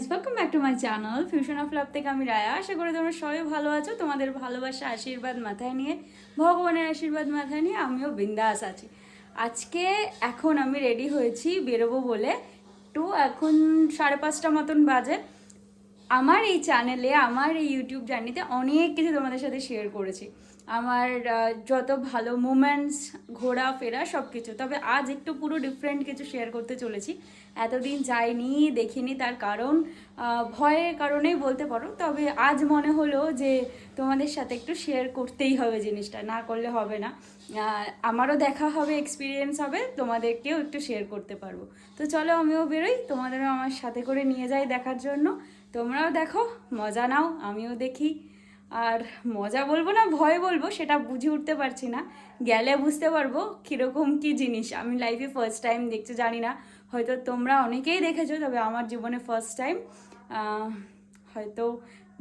Friends welcome back to my channel fusion of love থেকে আমি রায়া। আশা করি তোমরা সবাই ভালো আছো। তোমাদের ভালোবাসা, আশীর্বাদ মাথায় নিয়ে, ভগবানের আশীর্বাদ মাথায় নিয়ে আমিও বিন্দাস আছি। আজকে এখন আমি রেডি হয়েছি বেরোবো বলে। টু এখন সাড়ে পাঁচটা মতন বাজে। আমার এই চ্যানেলে আমার এই ইউটিউব জার্নিতে অনেক কিছু তোমাদের সাথে শেয়ার করেছি। আমার যত ভালো মুমেন্টস ঘোরাফেরা সব কিছু তবে আজ একটু পুরো ডিফারেন্ট কিছু শেয়ার করতে চলেছি। এতদিন যাইনি, দেখিনি তার কারণ ভয়ের কারণেই বলতে পারো। তবে আজ মনে হলো যে তোমাদের সাথে একটু শেয়ার করতেই হবে জিনিসটা, না করলে হবে না। আমারও দেখা হবে এক্সপিরিয়েন্স হবে, তোমাদেরকেও একটু শেয়ার করতে পারব। তো চলো আমিও বেরোই, তোমাদেরও আমার সাথে করে নিয়ে যাই দেখার জন্য। তোমরাও দেখো, মজা নাও, আমিও দেখি। আর মজা বলব না, ভয় বলব, সেটা বুঝে উঠতে পারছি না। গেলে বুঝতে পারব কীরকম কী জিনিস। আমি লাইফে ফার্স্ট টাইম দেখতে জানি না, হয়তো তোমরা অনেকেই দেখেছ, তবে আমার জীবনে ফার্স্ট টাইম হয়তো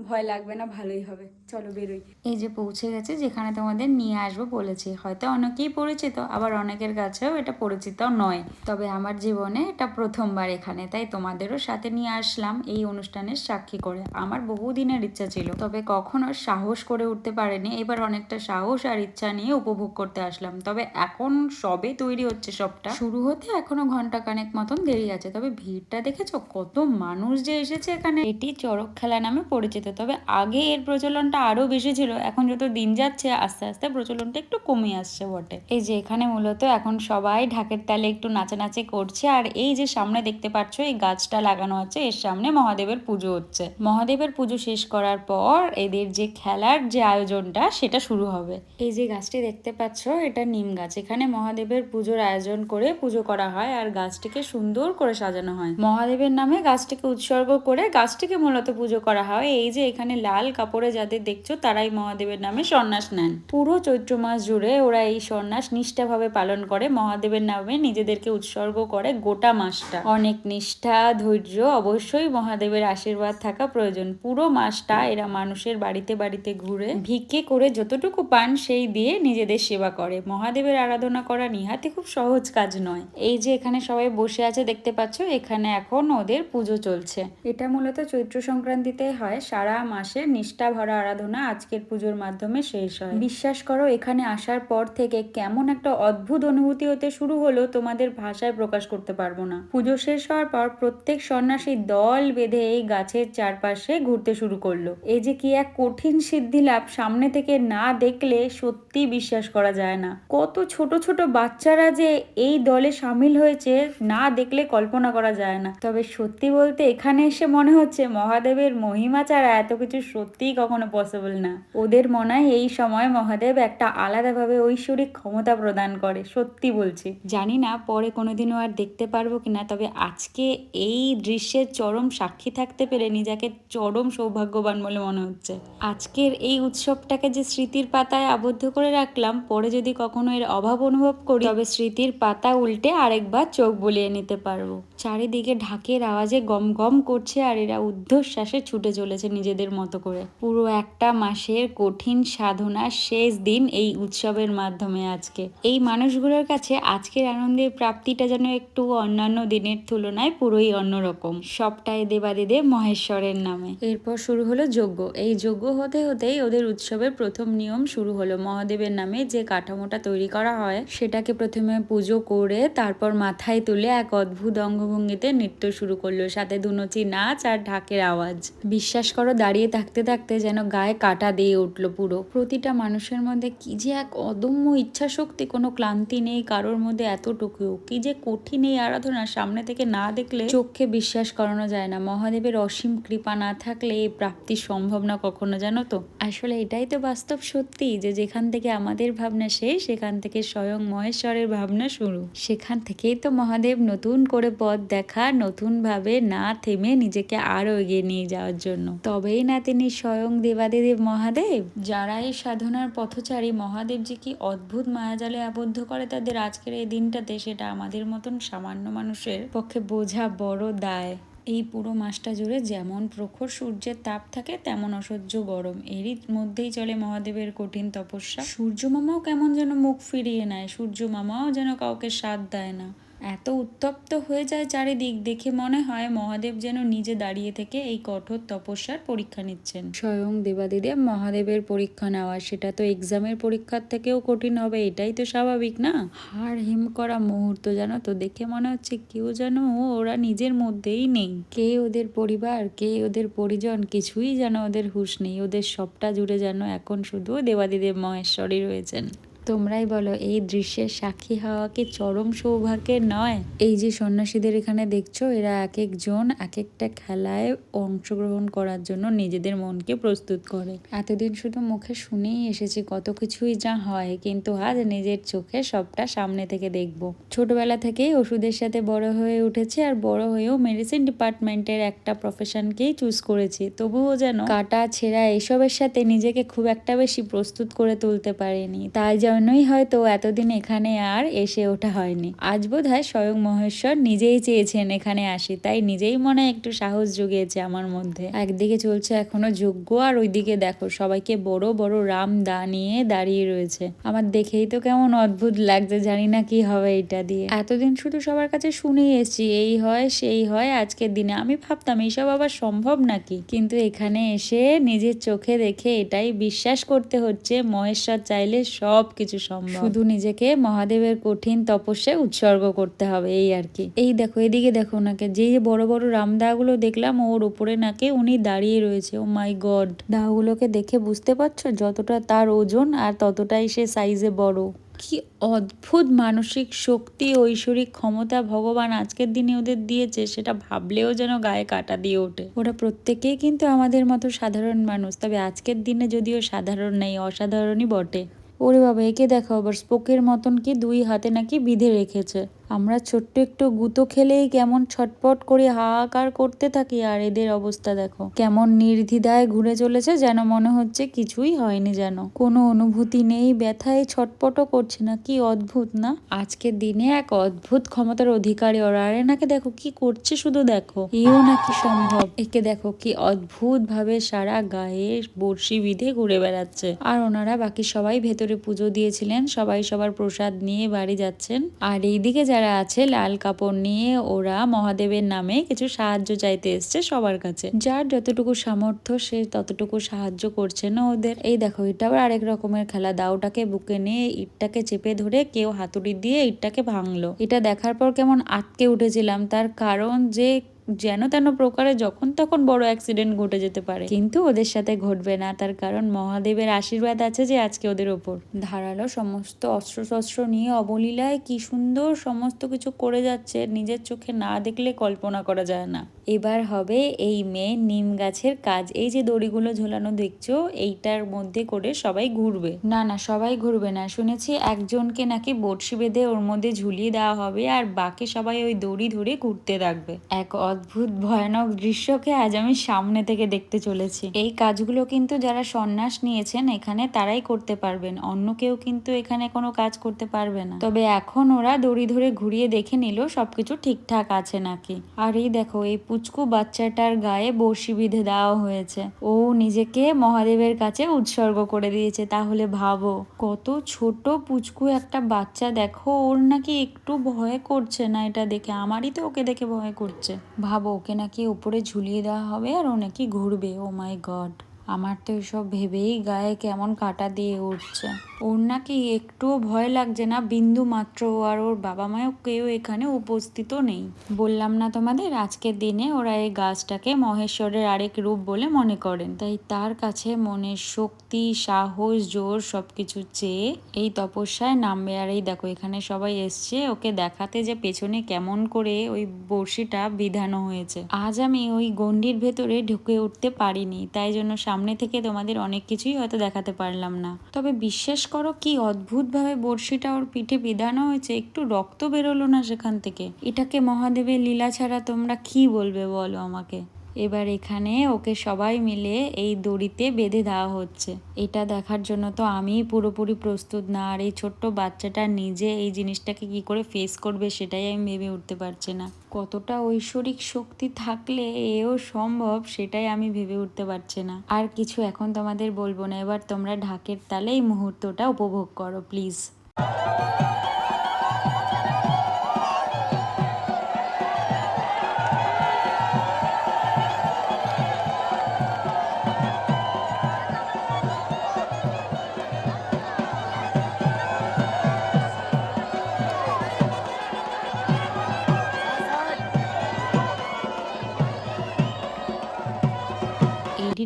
ভয় লাগবে না, ভালোই হবে। চলো বেরোই। এই যে পৌঁছে গেছে, যেখানে তোমাদের নিয়ে আসব বলেছি। হয়তো অনেকেই পরিচিত, আবার অনেকের কাছেও এটা পরিচিত নয়। তবে আমার জীবনে এটা প্রথমবার এখানে, তাই তোমাদেরও সাথে নিয়ে আসলাম এই অনুষ্ঠানের সাক্ষী করে। আমার বহুদিনের ইচ্ছা ছিল, তবে কখনো সাহস করে উঠতে পারেনি। এবার অনেকটা সাহস আর ইচ্ছা নিয়ে উপভোগ করতে আসলাম। তবে এখন সবে তৈরি হচ্ছে সবটা। শুরু হতে এখনও ঘণ্টা কানেক মতন দেরি আছে, তবে ভিড়টা দেখেছ? কত মানুষ যে এসেছে এখানে। এটি চড়ক খেলা নামে পরিচিত, তবে আগে এর প্রচলনটা আরও বেশি ছিল। এখন যত দিন যাচ্ছে, আস্তে আস্তে প্রচলনটা একটু কমে আসছে বটে। এই যে এখানে মূলত এখন সবাই ঢাকের তালে একটু নাচানাচি করছে, আর এই যে সামনে দেখতে পাচ্ছ, এই গাছটা লাগানো আছে, এর সামনে মহাদেবের পুজো হচ্ছে। মহাদেবের পুজো শেষ করার পর এদের যে খেলার যে আয়োজনটা, সেটা শুরু হবে। এই যে গাছটি দেখতে পাচ্ছ, এটা নিম গাছ। এখানে মহাদেবের পুজোর আয়োজন করে পুজো করা হয়, আর গাছটিকে সুন্দর করে সাজানো হয়। মহাদেবের নামে গাছটিকে উৎসর্গ করে গাছটিকে মূলত পুজো করা হয়। এই যে এখানে লাল কাপড়ে যাদের দেখছ, তারাই মহাদেবের নামে সন্ন্যাস নেন। পুরো চৈত্র মাস জুড়ে ওরা এই সন্ন্যাস নিষ্ঠাভাবে পালন করে, মহাদেবের নামে নিজেদেরকে উৎসর্গ করে গোটা মাসটা। অনেক নিষ্ঠা, ধৈর্য, অবশ্যই মহাদেবের আশীর্বাদ থাকা প্রয়োজন। পুরো মাসটা এরা মানুষের বাড়িতে বাড়িতে ঘুরে ভিক্ষে করে যতটুকু পান সেই দিয়ে নিজেদের সেবা করে। মহাদেবের আরাধনা করা নিহাতে খুব সহজ কাজ নয়। এই যে এখানে সবাই বসে আছে, দেখতে পাচ্ছ, এখানে এখন ওদের পুজো চলছে। এটা মূলত চৈত্র সংক্রান্তিতে হয়। সারা মাসে নিষ্ঠা ভরা আরাধনা আজকের পুজোর মাধ্যমে শেষ হয়। বিশ্বাস করো এখানে আসার পর থেকে কেমন একটা অদ্ভুত অনুভূতি হতে শুরু হলো তোমাদের ভাষায় প্রকাশ করতে পারব না। পুজো শেষ হওয়ার পর প্রত্যেক সন্ন্যাসী দল বেঁধে এই গাছের চারপাশে ঘুরতে শুরু করল। এই যে কি এক কঠিন সিদ্ধি লাভ সামনে থেকে না দেখলে সত্যি বিশ্বাস করা যায় না। কত ছোট ছোট বাচ্চারা যে এই দলে সামিল হয়েছে না দেখলে কল্পনা করা যায় না। তবে সত্যি বলতে এখানে এসে মনে হচ্ছে মহাদেবের মহিমা ছাড়া এত কিছু সত্যিই কখনো পসিবল না। ওদের মনে হয় এই সময় মহাদেব একটা আলাদাভাবে ঐশ্বরিক ক্ষমতা প্রদান করে সত্যি বলছি। জানি না পরে কোনোদিনও আর দেখতে পারব কিনা তবে আজকে এই দৃশ্যের চরম সাক্ষী থাকতে পেরে নিজেকে চরম সৌভাগ্যবান বলে মনে হচ্ছে। আজকের এই উৎসবটাকে যে স্মৃতির পাতায় আবদ্ধ করে রাখলাম পরে যদি কখনো এর অভাব অনুভব করি তবে স্মৃতির পাতা উল্টে আরেকবার চোখ বুলিয়ে নিতে পারব। চারিদিকে ঢাকের আওয়াজে গম গম করছে আর এরা ঊর্ধ্বশ্বাসে ছুটে চলেছে নিজেদের মতো করে। পুরো একটা মাসের কঠিন সাধনার শেষ দিন এই উৎসবের মাধ্যমে আজকে। এই মানুষগুলোর কাছে আজকের আনন্দের প্রাপ্তিটা যেন একটু অন্যান্য দিনের তুলনায় পুরোই অন্যরকম। সবটাই দেবাদিদেব মহেশ্বরের নামে। এরপর শুরু হলো যজ্ঞ। এই যজ্ঞ হতে হতেই ওদের উৎসবের প্রথম নিয়ম শুরু হলো। মহাদেবের নামে যে কাঠামোটা তৈরি করা হয়, সেটাকে প্রথমে পুজো করে তারপর মাথায় তুলে এক অদ্ভুত অঙ্গভঙ্গিতে নৃত্য শুরু করল। সাথে দুনচি নাচ আর ঢাকের আওয়াজ। বিশ্বাস করো, দাঁড়িয়ে থাকতে থাকতে যেন গায়ে কাটা দিয়ে উঠল পুরো। প্রতিটা মানুষের মধ্যে কি যে এক অদম্য ইচ্ছা শক্তি কোনো ক্লান্তি নেই কারোর মধ্যে এতটুকুও। কি যে কঠিন এই আরাধনা সামনে থেকে না দেখলে চোখে বিশ্বাস করানো যায় না। মহাদেবের অসীম কৃপা না থাকলে এই প্রাপ্তি সম্ভব না কখনো, জানো তো? আসলে এটাই তো বাস্তব সত্যি যে যেখান থেকে আমাদের ভাবনা শেষ, সেখান থেকে স্বয়ং মহেশ্বরের ভাবনা শুরু। সেখান থেকেই তো মহাদেব নতুন করে পথ দেখা নতুন ভাবে না থেমে নিজেকে আরও এগিয়ে নিয়ে যাওয়ার জন্য। তবেই না তিনি স্বয়ং দেবাদিদেব মহাদেব? যারা এই সাধনার পথচারী, মহাদেব যে কি অদ্ভুত মায়াজালে আবদ্ধ করে তাদের আজকের এই দিনটাতে সেটা আমাদের মতন সামান্য মানুষের পক্ষে বোঝা বড় দায়। এই পুরো মাসটা জুড়ে যেমন প্রখর সূর্যের তাপ থাকে, তেমন অসহ্য গরম। এরই মধ্যেই চলে মহাদেবের কঠিন তপস্যা। সূর্য মামাও কেমন যেন মুখ ফিরিয়ে নেয়। সূর্য মামাও যেন কাউকে সাথ দেয় না। এত উত্তপ্ত হয়ে যায় চারিদিক দেখে মনে হয় মহাদেব যেন নিজে দাঁড়িয়ে থেকে এই কঠোর তপস্যার পরীক্ষা নিচ্ছেন। স্বয়ং দেবাদিদেব মহাদেবের পরীক্ষা নেওয়া সেটা তো এক্সামের পরীক্ষার থেকেও কঠিন হবে এটাই তো স্বাভাবিক না? হাড় হিম করা মুহূর্ত জানো তো দেখে মনে হচ্ছে কেউ যেন ওরা নিজের মধ্যেই নেই। কে ওদের পরিবার কে ওদের পরিজন কিছুই যেন ওদের হুঁশ নেই ওদের সবটা জুড়ে যেন এখন শুধু দেবাদিদেব মহেশ্বরই রয়েছেন। তোমরাই বলো, এই দৃশ্যের সাক্ষী হওয়া কি চরম সৌভাগ্যের নয়? এই যে সন্ন্যাসীদের এখানে দেখছ, এরা এক একজন এক একটা খেলায় অংশগ্রহণ করার জন্য নিজেদের মনকে প্রস্তুত করে। এতদিন শুধু মুখে শুনেই এসেছি কত কিছুই যা হয়, কিন্তু আজ নিজের চোখে সবটা সামনে থেকে দেখব। ছোটবেলা থেকেই ওষুধের সাথে বড় হয়ে উঠেছে আর বড় হয়েও মেডিসিন ডিপার্টমেন্টের একটা প্রফেশনকেই চুজ করেছি। তবুও যেন কাটা ছেঁড়া এসবের সাথে নিজেকে খুব একটা বেশি প্রস্তুত করে তুলতে পারিনি। তাই জন্যই হয়তো এতদিন এখানে আর এসে ওঠা হয়নি। আজ বোধ হয় স্বয়ং মহেশ্বর নিজেই চেয়েছেন এখানে আসি, তাই নিজেই মনে একটু সাহস জুগিয়েছে আমার মধ্যে। একদিকে চলছে এখনও যোগ্য আর ওইদিকে দেখো সবাইকে বড় বড় রাম দা নিয়ে দাঁড়িয়ে রয়েছে। আমার দেখেই তো কেমন অদ্ভুত লাগছে, জানি না কি হবে এটা দিয়ে। এতদিন শুধু সবার কাছে শুনেই এসেছি, এই হয়, সেই হয়, আজকের দিনে। আমি ভাবতাম, এইসব আবার সম্ভব নাকি? কিন্তু এখানে এসে নিজের চোখে দেখে এটাই বিশ্বাস করতে হচ্ছে, মহেশ্বর চাইলে সব কিছু সম্ভব। শুধু নিজেকে মহাদেবের কঠিন তপস্যায় উৎসর্গ করতে হবে, এই আর কি। এই দেখো, এদিকে দেখো ওনাকে যে বড় বড় রামদাগুলো দেখলাম, ওর উপরে নাকি উনি দাঁড়িয়ে রয়েছে। ও মাই গড দাগুলোকে দেখে বুঝতে পারছ? যতটা তার ওজন আর ততটাই সে সাইজে বড়। কি অদ্ভুত মানসিক শক্তি, ঐশ্বরিক ক্ষমতা ভগবান আজকের দিনে ওদের দিয়েছে, সেটা ভাবলেও যেন গায়ে কাটা দিয়ে ওঠে। ওরা প্রত্যেকেই কিন্তু আমাদের মতো সাধারণ মানুষ, তবে আজকের দিনে যদিও সাধারণ নেই, অসাধারণই বটে। ওরে বাবা একে দেখো আবার স্পোকের মতন কি দুই হাতে নাকি বিঁধে রেখেছে? আমরা ছোট্ট একটু গুঁতো খেলেই কেমন ছটপট করে হাহাকার করতে থাকি আর এদের অবস্থা দেখো। কেমন নির্দ্বিধায় ঘুরে চলেছে যেন মনে হচ্ছে কিছুই হয়নি যেন। কোনো অনুভূতি নেই, ব্যথায় ছটপটও করছে না। কি অদ্ভুত না? আজকের দিনে এক অদ্ভুত ক্ষমতার অধিকারী ওরা। আরে নাকি দেখো, কি করছে শুধু দেখো। এও নাকি সম্ভব। একে দেখো, কি অদ্ভুত ভাবে সারা গায়ে বড়শি বিঁধে ঘুরে বেড়াচ্ছে। আর ওনারা বাকি সবাই ভেতরে পুজো দিয়েছিলেন, সবাই সবার প্রসাদ নিয়ে বাড়ি যাচ্ছেন। আর এইদিকে যারা আছে লাল কাপড় নিয়ে ওরা মহাদেবের নামে কিছু সাহায্য চাইতে এসছে সবার কাছে। যার যতটুকু সামর্থ্য সে ততটুকু সাহায্য করছে না ওদের। এই দেখো, এটা আবার আরেক রকমের খেলা। দাউটাকে বুকে নিয়ে ইটটাকে চেপে ধরে কেউ হাতুড়ি দিয়ে ইটটাকে ভাঙলো। এটা দেখার পর কেমন আটকে উঠেছিলাম। তার কারণ যে যেন তেন প্রকারে যখন তখন বড় অ্যাক্সিডেন্ট ঘটে যেতে পারে। কিন্তু ওদের সাথে ঘটবে না, তার কারণ মহাদেবের আশীর্বাদ আছে যে আজকে ওদের ওপর। ধারালো সমস্ত অস্ত্র শস্ত্র নিয়ে অবলীলায় কি সুন্দর সমস্ত কিছু করে যাচ্ছে, নিজের চোখে না দেখলে কল্পনা করা যায় না। এবার হবে এই মেয়ে নিম গাছের কাজ। এই যে দড়িগুলো ঝোলানো দেখছ, এইটার মধ্যে করে সবাই ঘুরবে। না না, সবাই ঘুরবে না। শুনেছি একজনকে নাকি বড়শি বেঁধে ওর মধ্যে ঝুলিয়ে দেওয়া হবে, আর বাকি সবাই ওই দড়ি ধরে ঘুরতে থাকবে। এক অদ্ভুত, ভয়ানক দৃশ্যকে আজ আমি সামনে থেকে দেখতে চলেছি। এই কাজগুলো কিন্তু যারা সন্ন্যাস নিয়েছেন এখানে তারাই করতে পারবেন, অন্য কেউ কিন্তু এখানে কোনো কাজ করতে পারবে না। তবে এখন ওরা দড়ি ধরে ঘুরিয়ে দেখে নিল সবকিছু ঠিকঠাক আছে নাকি। আর এই দেখো, এই পুচকু বাচ্চাটার গায়ে বড়শি বিঁধে দেওয়া হয়েছে। ও নিজেকে মহাদেবের কাছে উৎসর্গ করে দিয়েছে, তাহলে ভাবো। কত ছোট পুচকু একটা বাচ্চা, দেখো, ওর নাকি একটু ভয় করছে না এটা দেখে। আমারই তো ওকে দেখে ভয় করছে। ভাবো, ওকে নাকি উপরে ঝুলিয়ে দেওয়া হবে আর ও নাকি ঘুরবে। ও মাই গড, আমার তো এসব ভেবেই গায়ে কেমন কাটা দিয়ে উঠছে। ওর নাকি একটুও ভয় লাগছে না, বিন্দু মাত্র আর ওর বাবা মাও কেউ এখানে উপস্থিত নেই। বললাম না তোমাদের, আজকের দিনে ওরা এই গাছটাকে মহেশ্বরের আরেক রূপ বলে মনে করেন। তাই তার কাছে মনের শক্তি, সাহস, জোর সবকিছু চেয়ে এই তপস্যায় নামবে। আর এই দেখো, এখানে সবাই এসছে, ওকে দেখাতে যে পেছনে কেমন করে ওই বড়শিটা বিধানো হয়েছে। আজ আমি ওই গণ্ডির ভেতরে ঢুকে উঠতে পারিনি, তাই জন্য সামনে থেকে তোমাদের অনেক কিছুই হয়তো দেখাতে পারলাম না। তবে বিশ্বাস করো, কি অদ্ভুতভাবে বড়শিটা ওর পিঠে বিধানো হয়েছে, একটু রক্ত বেরোলো না সেখান থেকে। এটাকে মহাদেবের লীলা ছাড়া তোমরা কি বলবে বলো আমাকে? এবার এখানে ওকে সবাই মিলে এই দড়িতে বেঁধে দেওয়া হচ্ছে। এটা দেখার জন্য তো আমি পুরোপুরি প্রস্তুত না, আর এই ছোট্ট বাচ্চাটা নিজে এই জিনিসটাকে কি করে ফেস করবে সেটাই আমি ভেবে উঠতে পারছি না। কতটা ঐশ্বরিক শক্তি থাকলে এও সম্ভব সেটাই আমি ভেবে উঠতে পারছি না। আর কিছু এখন তোমাদের বলব না, এবার তোমরা ঢাকের তালে এই মুহূর্তটা উপভোগ করো প্লিজ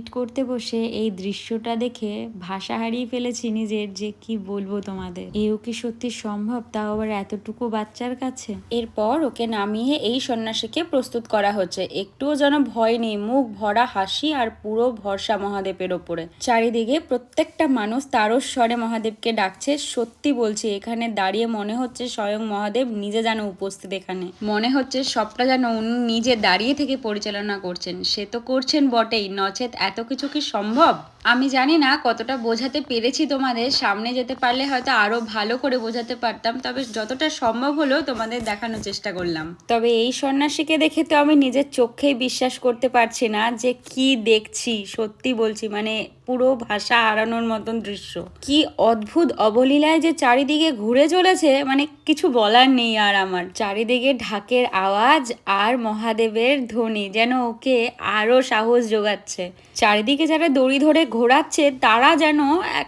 এডিট করতে বসে এই দৃশ্যটা দেখে ভাষা হারিয়ে ফেলেছি নিজের যে কি বলব তোমাদের। এও কি সত্যি সম্ভব, তাও আবার এতটুকু বাচ্চার কাছে? এরপর ওকে নামিয়ে এই সন্ন্যাসীকে প্রস্তুত করা হচ্ছে। একটুও যেন ভয় নেই, মুখ ভরা হাসি আর পুরো ভরসা মহাদেবের ওপরে। চারিদিকে প্রত্যেকটা মানুষ তারস্বরে মহাদেবকে ডাকছে, সত্যি বলছি, এখানে দাঁড়িয়ে মনে হচ্ছে স্বয়ং মহাদেব নিজে যেন উপস্থিত এখানে। মনে হচ্ছে সবটা যেন উনি নিজে দাঁড়িয়ে থেকে পরিচালনা করছেন। সে তো করছেন বটেই, নচেত এত কিছু কি সম্ভব? আমি জানি না কতটা বোঝাতে পেরেছি তোমাদের। সামনে যেতে পারলে হয়তো আরও ভালো করে বোঝাতে পারতাম, তবে যতটা সম্ভব হলো তোমাদের দেখানোর চেষ্টা করলাম। তবে এই সন্ন্যাসীকে দেখে তো আমি নিজের চোখেই বিশ্বাস করতে পারছি না যে কি দেখছি, সত্যি বলছি মানে পুরো ভাষা হারানোর মতন দৃশ্য। কি অদ্ভুত অবলীলায় যে চারিদিকে ঘুরে চলেছে মানে কিছু বলার নেই আর আমার। চারিদিকে ঢাকের আওয়াজ আর মহাদেবের ধ্বনি যেন ওকে আরও সাহস যোগাচ্ছে। চারিদিকে যারা দড়ি ধরে ঘোরাচ্ছে, তারা যেন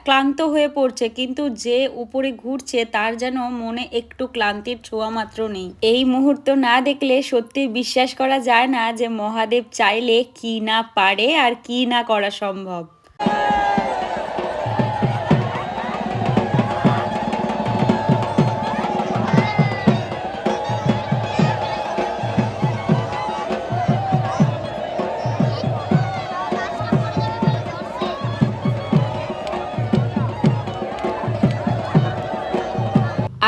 ক্লান্ত হয়ে পড়ছে, কিন্তু যে উপরে ঘুরছে, তার যেন মনে একটু ক্লান্তির ছোঁয়া মাত্র নেই। এই মুহূর্ত না দেখলে সত্যি বিশ্বাস করা যায় না যে মহাদেব চাইলে কি না পারে আর কি না করা সম্ভব। you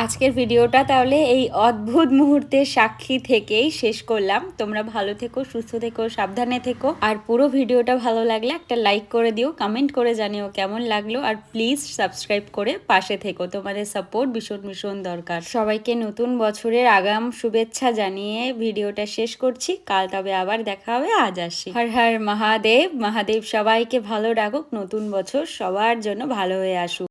আজকের ভিডিওটা তাহলে এই অদ্ভুত মুহূর্তের সাক্ষী থেকেই শেষ করলাম। তোমরা ভালো থেকো, সুস্থ থেকো, সাবধানে থেকো। আর পুরো ভিডিওটা ভালো লাগলে একটা লাইক করে দিও কমেন্ট করে জানিও কেমন লাগল। আর প্লিজ সাবস্ক্রাইব করে পাশে থেকো, তোমাদের সাপোর্ট ভীষণ ভীষণ দরকার। সবাইকে নতুন বছরের আগাম শুভেচ্ছা জানিয়ে ভিডিওটা শেষ করছি। কাল তবে আবার দেখা হবে, আজ আসি। হর হর মহাদেব মহাদেব সবাইকে ভালো রাখুক, নতুন বছর সবার জন্য ভালো হয়ে আসুক।